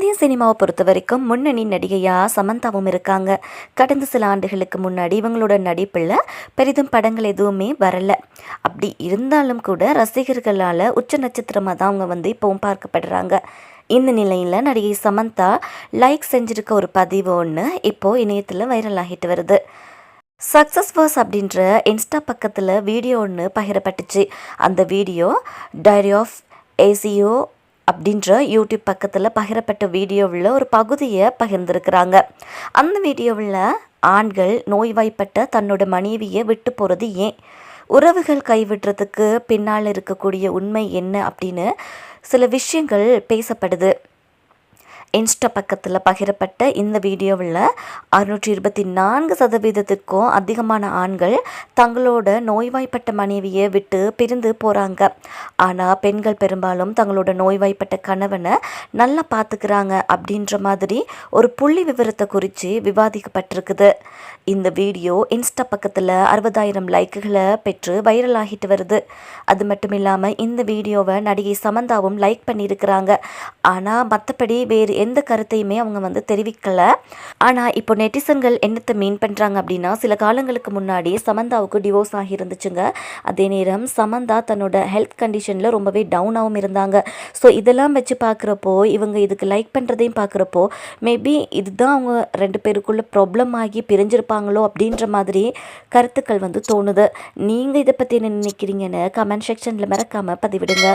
இந்திய சினிமாவை பொறுத்த வரைக்கும் முன்னணி நடிகையாக சமந்தாவும் இருக்காங்க. கடந்த சில ஆண்டுகளுக்கு முன்னாடி இவங்களோட நடிப்பில் பெரிதும் படங்கள் எதுவுமே வரல. அப்படி இருந்தாலும் கூட ரசிகர்களால் உச்ச நட்சத்திரமாக தான் அவங்க வந்து இப்போவும் பார்க்கப்படுறாங்க. இந்த நிலையில் நடிகை சமந்தா லைக் செஞ்சிருக்க ஒரு பதிவு ஒன்று இப்போது இணையத்தில் வைரல் ஆகிட்டு வருது. சக்ஸஸ் வர்ஸ் அப்படின்ற இன்ஸ்டா பக்கத்தில் வீடியோ ஒன்று பகிரப்பட்டுச்சு. அந்த வீடியோ டைரி ஆஃப் ஏசியோ அப்படின்ற யூடியூப் பக்கத்தில் பகிரப்பட்ட வீடியோவில் ஒரு பகுதியை பகிர்ந்திருக்கிறாங்க. அந்த வீடியோவில் ஆண்கள் நோய்வாய்ப்பட்ட தன்னோட மனைவியை விட்டு போகிறது ஏன்? உறவுகள் கைவிடுறதுக்கு பின்னால் இருக்கக்கூடிய உண்மை என்ன அப்படின்னு சில விஷயங்கள் பேசப்படுது. இன்ஸ்டா பக்கத்தில் பகிரப்பட்ட இந்த வீடியோவில் அறுநூற்றி இருபத்தி நான்கு சதவீதத்துக்கும் அதிகமான ஆண்கள் தங்களோட நோய்வாய்ப்பட்ட மனைவியை விட்டு பிரிந்து போகிறாங்க ஆனால் பெண்கள் பெரும்பாலும் தங்களோட நோய்வாய்ப்பட்ட கணவனை நல்லா பார்த்துக்கிறாங்க அப்படின்ற மாதிரி ஒரு புள்ளி விவரத்தை குறித்து விவாதிக்கப்பட்டிருக்குது. இந்த வீடியோ இன்ஸ்டா பக்கத்தில் அறுபதாயிரம் லைக்குகளை பெற்று வைரல் ஆகிட்டு வருது. அது மட்டும் இல்லாமல் இந்த வீடியோவை நடிகை சமந்தாவும் லைக் பண்ணியிருக்கிறாங்க ஆனால் மற்றபடி வேறு எந்த கருத்தையுமே அவங்க வந்து தெரிவிக்கலை. ஆனால் இப்போ நெட்டிசன்கள் என்னத்தை மீன் பண்ணுறாங்க அப்படின்னா சில காலங்களுக்கு முன்னாடி சமந்தாவுக்கு டிவோர்ஸ் ஆகியிருந்துச்சுங்க. அதே நேரம் சமந்தா தன்னோட ஹெல்த் கண்டிஷனில் ரொம்பவே டவுனாகவும் இருந்தாங்க. ஸோ இதெல்லாம் வச்சு பார்க்குறப்போ இவங்க இதுக்கு லைக் பண்ணுறதையும் பார்க்குறப்போ மேபி இதுதான் அவங்க ரெண்டு பேருக்குள்ள ப்ராப்ளம் ஆகி பிரிஞ்சிருப்பாங்களோ அப்படின்ற மாதிரி கருத்துக்கள் வந்து தோணுது. நீங்கள் இதை பற்றி என்ன நினைக்கிறீங்கன்னு கமெண்ட் செக்ஷனில் மறக்காமல் பதிவிடுங்க.